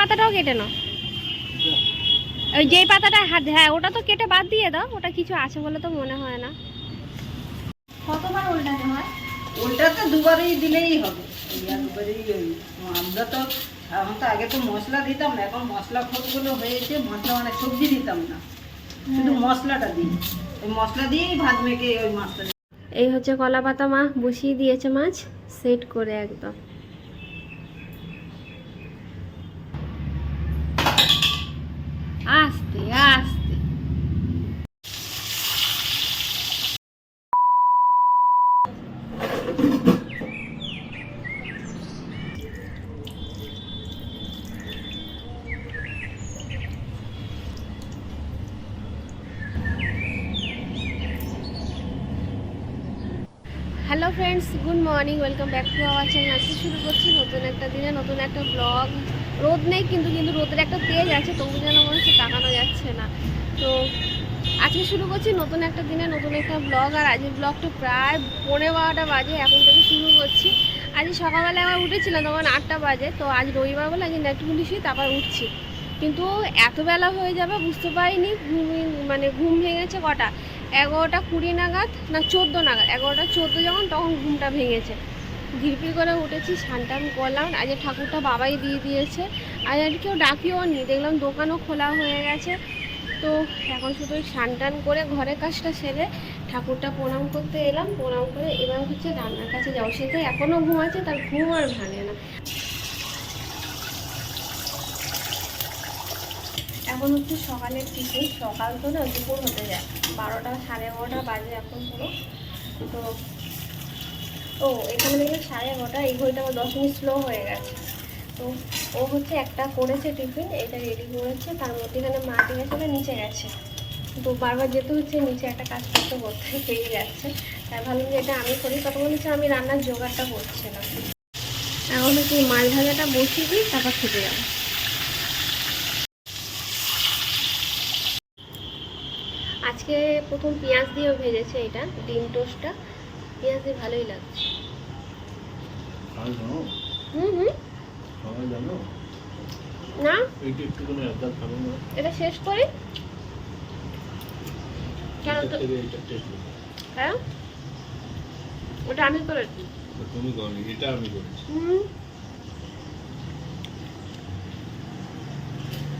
পাতাটাও কেটে নাও। ওই যেই পাতাটা হাত হ্যাঁ ওটা তো কেটে বাদ দিয়ে দাও ওটা কিছু আছে বলে তো মনে হয় না। কতবার উল্টাতে হয়? ওটা দুবারই দিলেই হবে। এই দুবারই আমরা তো আমরা তো আগে তো মশলা দিতাম না এখন মশলা খোপগুলো হয়েছে মশলা মানে সবজি দিতাম না। শুধু মশলাটা দিই। ওই মশলা দিয়েই ভাত মেখে ওই মাছটা এই হচ্ছে কলা পাতা মা বসিয়ে দিয়েছে মাছ সেট করে একদম। আস্তে আস্তে। Hello friends good morning welcome back to our channel আজকে শুরু করছি নতুন একটা দিনে, নতুন একটা ব্লগ রোদ নেই, কিন্তু কিন্তু রোদের একটা তেজ আছে, তবু যেন মনে হচ্ছে তাকানো যাচ্ছে না। তো আজকে শুরু করছি নতুন একটা দিনে, নতুন একটা ব্লগ আর আজকের ব্লগটা প্রায় পনেরো বারোটা বাজে, এখন থেকে শুরু করছি। আজ সকালবেলা আবার উঠেছিলাম, তখন আটটা বাজে, তো আজ রবিবার বলে আজ একটুখানি শুই তারপর উঠছি। কিন্তু এত বেলা হয়ে যাবে, বুঝতে পারিনি, ঘুম মানে ঘুম ভেঙেছে কটা? এগারোটা কুড়ি নাগাদ না চোদ্দ নাগাদ? এগারোটা চোদ্দ যখন, তখন ঘুমটা ভেঙেছে। ধীরপির করে উঠেছি, স্নান করলাম। আজ ঠাকুরটা বাবাই দিয়ে দিয়েছে। আজ আর কেউ ডাকিও নি। দেখলাম দোকানও খোলা হয়ে গেছে। তো এখন শুধু টান করে ঘরের কাজটা সেরে ঠাকুরটা প্রণাম করতে এলাম। প্রণাম করে এবার হচ্ছে রান্নার কাছে যাও সে তো এখনও ঘুমাচ্ছে, তার ঘুম আর ভাঙে না। এখন হচ্ছে সকালের টিফিন। সকাল তো না দুপুর হতে যায়। বারোটা সাড়ে এগারোটা বাজে এখন পুরো। তো ও, এখানে দেখলে সাড়ে এগারোটা, এই ঘড়িটা আমার দশ মিনিট স্লো হয়ে গেছে। তো ও হচ্ছে একটা করেছে টিফিন, এটা রেডি করেছে, তার মধ্যে এখানে মাটি গেছে নিচে গেছে। তো বারবার যেতে হচ্ছে, নিচে একটা কাজ করতে করতে পেয়ে যাচ্ছে। তাই ভাবলাম যে এটা আমি করি, তখন হচ্ছে আমি রান্নার জোগাড়টা করছিলাম এখন হচ্ছে মাছ ভাজাটা বসিয়ে দিই, তারপর খেতে যাব। আজকে প্রথম পেঁয়াজ দিয়েও ভেজেছে এটা, ডিম টোস্টটা। পেঁয়াজ দিয়ে ভালোই লাগছে। হুম হুম। না? এইটা একটুখানি আদার খাবে না? এটা শেষ করি? কেন তো হ্যাঁ? ওটা আমি করেছি তুমি করনি এটা আমি করেছি। হুম।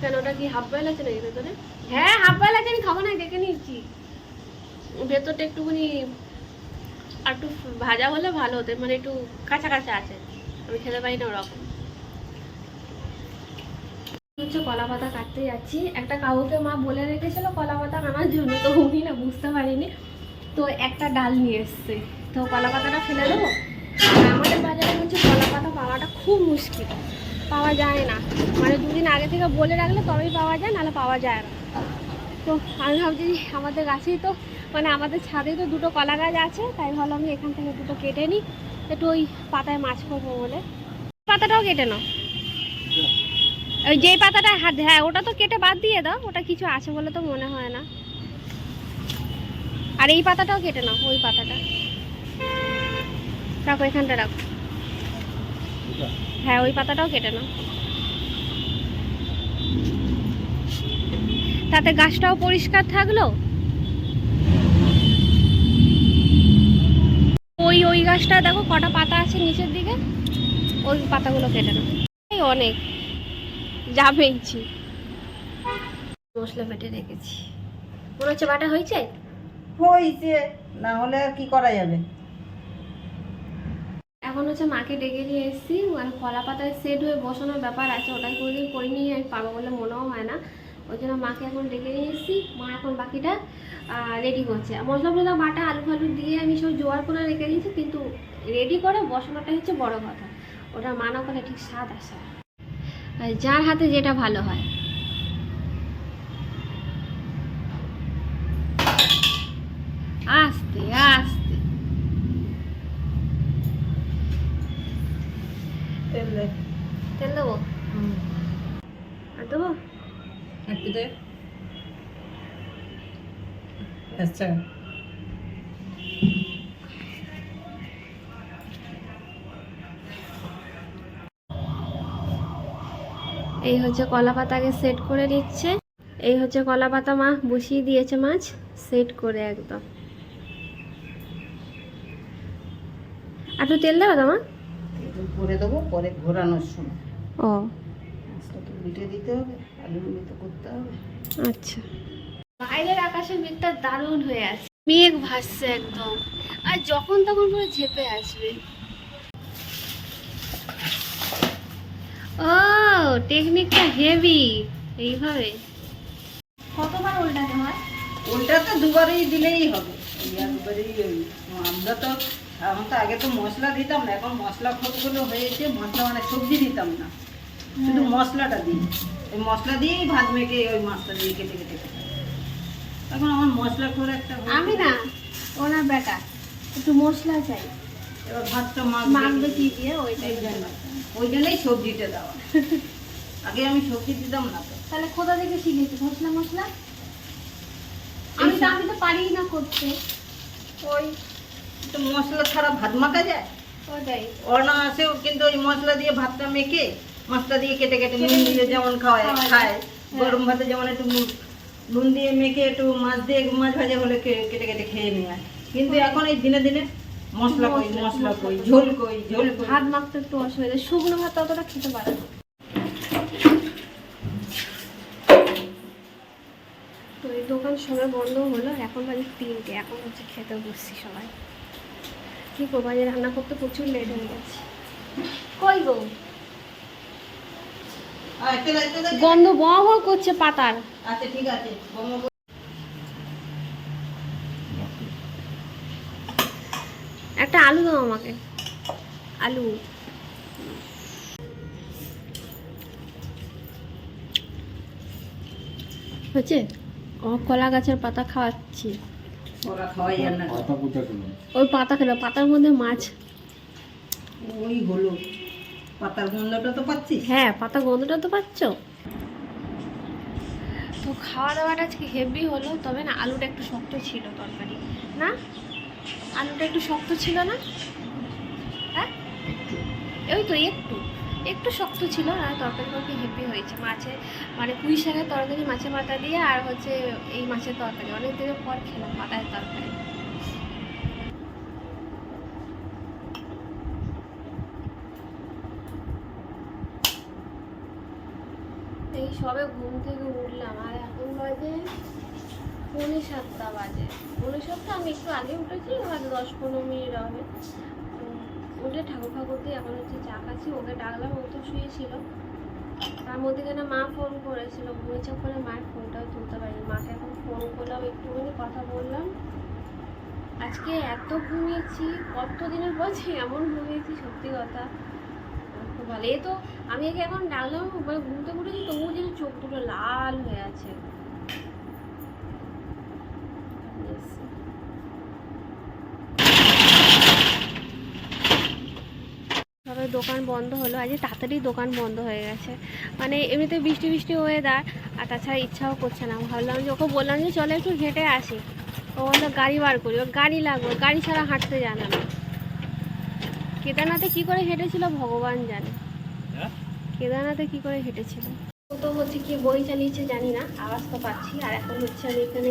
কেন ওটা কি হাফ বয়েল আছে নাকি ভেতরে? হ্যাঁ হাফ বয়েল আছে আমি খাব না দেখে নিয়েছি। ভেতরটা একটুখানি আর একটু ভাজা হলে ভালো হতো মানে একটু কাঁচা কাঁচা আছে। আমি খেতে পারি না ওরকম। হচ্ছে কলা পাতা কাটতে যাচ্ছি। একটা কাউকে মা বলে রেখেছিল কলা পাতা আনার জন্য, তো উনি না বুঝতে পারিনি। তো একটা ডাল নিয়ে এসছে। তো কলা পাতাটা ফেলে দেবো। আমাদের বাজারে হচ্ছে কলা পাতা পাওয়াটা খুব মুশকিল। পাওয়া যায় না। মানে দুদিন আগে থেকে বলে রাখলে তবেই পাওয়া যায়, নাহলে পাওয়া যায় না। তো আমি ভাবছি আমাদের গাছেই তো মানে আমাদের ছাদে তো দুটো কলা গাছ আছে, তাই ভাবলাম আমি এখান থেকে দুটো কেটে নিই। একটু ওই পাতায় মাছ করব বলে। পাতাটাও কেটে নাও। ওই যেই পাতাটা হাত হ্যাঁ ওটা তো কেটে বাদ দিয়ে দাও, ওটা কিছু আছে বলে তো মনে হয় না। আর এই পাতাটাও কেটে নাও, ওই পাতাটা। রাখো, এখানটা রাখো। হ্যাঁ ওই পাতাটাও কেটে নাও। তাতে গাছটাও পরিষ্কার থাকল। ওই গাছটা দেখো কটা পাতা আছে নিচের দিকে ওই পাতাগুলো কেটে এই অনেক যা পেয়েছি। মশলা বেটে রেখেছি। মনে হচ্ছে বাটা হয়েছে? হয়েছে না হলে আর কি করা যাবে? এখন হচ্ছে মাকে ডেকে নিয়ে এসেছি। মানে কলা পাতায় সেট হয়ে বসানোর ব্যাপার আছে ওটাই কোনোদিন করিনি আমি পাবো বলে মনেও হয় না। ওই জন্য মাকে এখন ডেকে নিয়ে এসেছি। মা এখন বাকিটা রেডি করছে। মশলা মশলা বাটা আলু ফালু দিয়ে আমি সব জোয়ার করে রেখে দিয়েছি, কিন্তু রেডি করে বসানোটা হচ্ছে বড় কথা। ওটা মানা করে ঠিক স্বাদ আসে যার হাতে যেটা ভালো হয় আস্তে আস্তে তেল দে তেল দেবো হুম। আর দেবো একটু দে আচ্ছা এই হচ্ছে কলা পাতাকে সেট করে নিচ্ছে। এই হচ্ছে কলা পাতা মা বসিয়ে দিয়েছে মাছ সেট করে একদম। আর একটু তেল দেবো তো মা? একটু করে দেবো পরে ঘোরানোর সময়। ও। দিতে হবে। আচ্ছা। বাইরের আকাশের মেঘটা দারুণ হয়ে আছে। মেঘ ভাসছে একদম। আর যখন তখন করে ঝেপে আসবে। ও টেকনিকটা হেভি এইভাবে। কতবার উল্টাতে হয়? ওটা তো দুবারই দিলেই হবে। একবারেই আমরা তো আমরা তো আগে তো মশলা দিতাম না এখন মশলা খোপগুলো হয়েছে মশলা মানে সবজি দিতাম না। শুধু মশলাটা দিই ওই মশলা দিয়েই ভাত মেখে ওই মাছটা দিয়ে কেটে কেটে খেতাম। এখন আমার মশলা করে একটা আমি না ওনার বেটা একটু মশলা চাই। এবার ভাতটা মাছ মাখবে বেশি দিয়ে? ওইটাই ওই জন্য ওই জন্যই সবজিটা দেওয়া। আগে আমি সবজি দিতাম না তো। তাহলে কোথা থেকে শিখেছি? মশলা মশলা? আমি তো আমি তো পারি না করতে। ওই তো মশলা ছাড়া ভাত মাখা যায়? ওটাই। অনায়াসেও কিন্তু ওই মশলা দিয়ে ভাতটা মেখে মশলা দিয়ে কেটে কেটে নুন দিয়ে যেমন খাওয়ায় খাওয়া যায়। খায়। হ্যাঁ। গরম ভাতে যেমন একটু নুন- দিয়ে মেখে একটু মাছ দিয়ে মাছ ভাজা হলে কেটে কেটে খেয়ে নেয় কিন্তু এখন এই দিনে দিনে মশলা কই মশলা, কই ঝোল কই ঝোল কই। ভাত মাখতে একটু অসুবিধা শুকনো ভাত অতটা খেতে পারে না। তো এই দোকান সবাই বন্ধ হলো এখন বাজে তিনটে এখন হচ্ছে খেতে বসছি সবাই। কি করব রান্না করতে প্রচুর লেট হয়ে গেছে। কই গো আয়, চলে আয়, চলে আয়। গন্ধ বহ করছে পাতার আচ্ছা ঠিক আছে। একটা আলু দাও আমাকে। আলু। হচ্ছে? ও কলা গাছের পাতা খাওয়াচ্ছি। ওই পাতা খেলো পাতার মধ্যে মাছ। ওই হলো। পাতার গন্ধটা তো পাচ্ছিস? হ্যাঁ পাতা গন্ধটা তো পাচ্ছ। তো খাওয়া দাওয়াটা আজকে হেভি হলো, তবে না, আলুটা একটু শক্ত ছিল তরকারি। না? আলুটা একটু শক্ত ছিল না? হ্যাঁ? ওই তো একটু একটু শক্ত ছিল, আর তরকারি তরকারি হেভি হয়েছে। মাছের মানে পুঁই শাকের তরকারি, মাছের মাথা দিয়ে, আর হচ্ছে এই মাছের তরকারি। অনেক দিনের পর খেলাম পাতায় তরকারি। এই সবে ঘুম থেকে উঠলাম, আর এখন বাজে পৌনে সাতটা বাজে। পৌনে সাতটা, আমি একটু আগে উঠেছি হয়তো দশ পনেরো মিনিট হবে। উঠে ঠাকুর ঠাকুর দিয়ে এখন হচ্ছে চা খাচ্ছি, ওকে ডাকলাম, ও তো শুয়েছিল। তার মধ্যে কেন মা ফোন করেছিল ঘুমিয়েছে করে মায়ের ফোনটাও তুলতে পারিনি। মাকে এখন ফোন করলাম, একটুখানি কথা বললাম। আজকে এত ঘুমিয়েছি কত দিনের পর এমন ঘুমিয়েছি, সত্যি কথা। ভালো। এ তো আমি একে এখন ডাকলাম মানে ঘুমতে উঠেছি তবুও যেন চোখ দুটো লাল হয়ে আছে। দোকান বন্ধ হলো, আজকে তাড়াতাড়ি দোকান বন্ধ হয়ে গেছে। মানে এমনিতে বৃষ্টি বৃষ্টি ওয়েদার আর তাছাড়া ইচ্ছাও করছে না। ভাবলাম যে ওকে বললাম যে চলো একটু হেঁটে আসি। ও বলল, গাড়ি বার করি। ওর গাড়ি লাগবে গাড়ি ছাড়া হাঁটতে জানে না। কেদারনাথে কী করে হেঁটেছিল ভগবান জানে। কেদারনাথে কি করে হেঁটেছিল? তো হচ্ছে কি বই চালিয়েছে জানি না আওয়াজ তো পাচ্ছি। আর এখন হচ্ছে আমি এখানে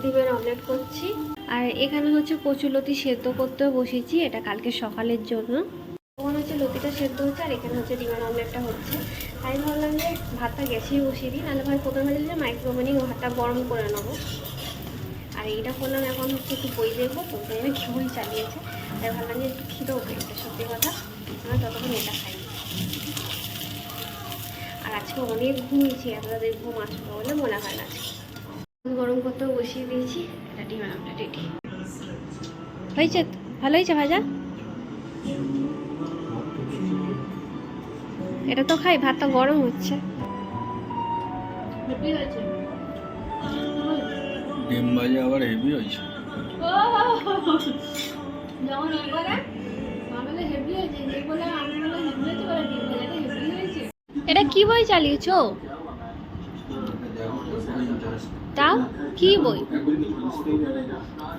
ডিমের অমলেট করছি। আর এখানে হচ্ছে কচুলতি সেদ্ধ করতেও বসেছি এটা কালকে সকালের জন্য। ওখানে হচ্ছে লতিটা সেদ্ধ হচ্ছে আর এখানে হচ্ছে ডিমের অমলেটটা হচ্ছে। আমি ভাবলাম যে ভাতটা গ্যাসেই বসিয়ে দিই নাহলে ভাই প্রথমে যে মাইক্রোওভেনেই ভাতটা গরম করে নেব। আর এইটা করলাম এখন হচ্ছে একটু বই দেখব তাই আমি বই চালিয়েছে। তাই ভাবলাম যে একটু খিদেও পেয়েছে সত্যি কথা। আমরা যতক্ষণ এটা খাই। আর আজকে অনেক ঘুমিয়েছি তাদের ঘুম আসবে বলে মনে হয় না গরম করতেও বসিয়ে দিয়েছি এটা রেডি। হয়েছে ভালো হয়েছে ভাজা? এটা তো খাই ভাতটা গরম হচ্ছে। ডিম ভাজা আবার হেভি হয়েছে। যেমন হেভি হয়েছে যে বলে আমি এটা কি বই চালিয়েছো? তাও কি বই?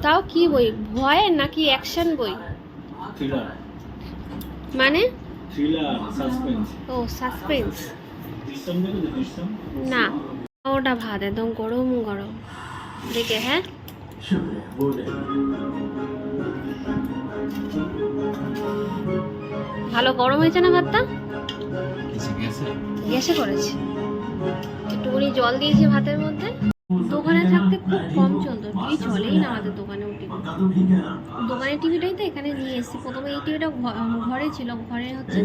তাও কি বই? ভয়ের নাকি অ্যাকশন বই? মানে? ও, সাসপেন্স। না, ওটা ভাত, একদম গরম গরম। দেখে হ্যাঁ? ভালো গরম হয়েছে না ভাতটা? গ্যাসে করেছি। একটুখানি জল দিয়েছি ভাতের মধ্যে। দোকানে থাকতে খুব কম চলতো। টিভি চলেই না আমাদের দোকানে টিভি। দোকানের টিভিটাই তো এখানে নিয়ে এসেছি। প্রথমে এই টিভিটা ঘরে ছিল। ঘরে হচ্ছে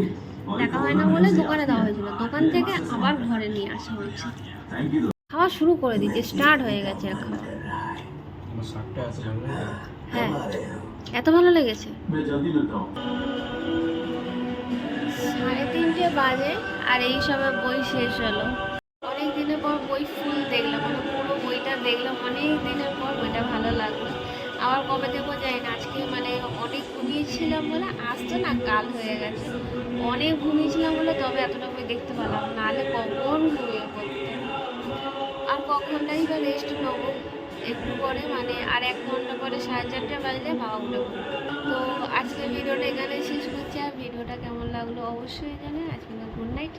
দেখা হয় না বলে দোকানে দেওয়া হয়েছিল। দোকান থেকে আবার ঘরে নিয়ে আসা হয়েছে খাওয়া শুরু করে দিয়েছে। স্টার্ট হয়ে গেছে এখন। হ্যাঁ। এত ভালো লেগেছে? সাড়ে তিনটে বাজে আর এই সময় বই শেষ হলো। অনেক দিনের পর বই ফুল দেখলাম মানে পুরো বইটা দেখলাম, অনেক দিনের পর বইটা ভালো লাগল। আবার কবে দেখব যাই না, আজকে মানে অনেক ঘুমিয়েছিলাম বলে আজ তো না কাল হয়ে গেছে। অনেক ঘুমিয়েছিলাম বলে তবে এতটা বই দেখতে পেলাম নাহলে কখন ঘুমিয়ে পড়তাম? আর কখনটাই বা রেস্ট নেব? একটু পরে মানে আর এক ঘণ্টা পরে সাড়ে চারটে বাজলে বাবা উঠে তো আজকে ভিডিওটা এখানে শেষ করছি, আর ভিডিওটা কেমন লাগল অবশ্যই জানেন আজকে গুড নাইট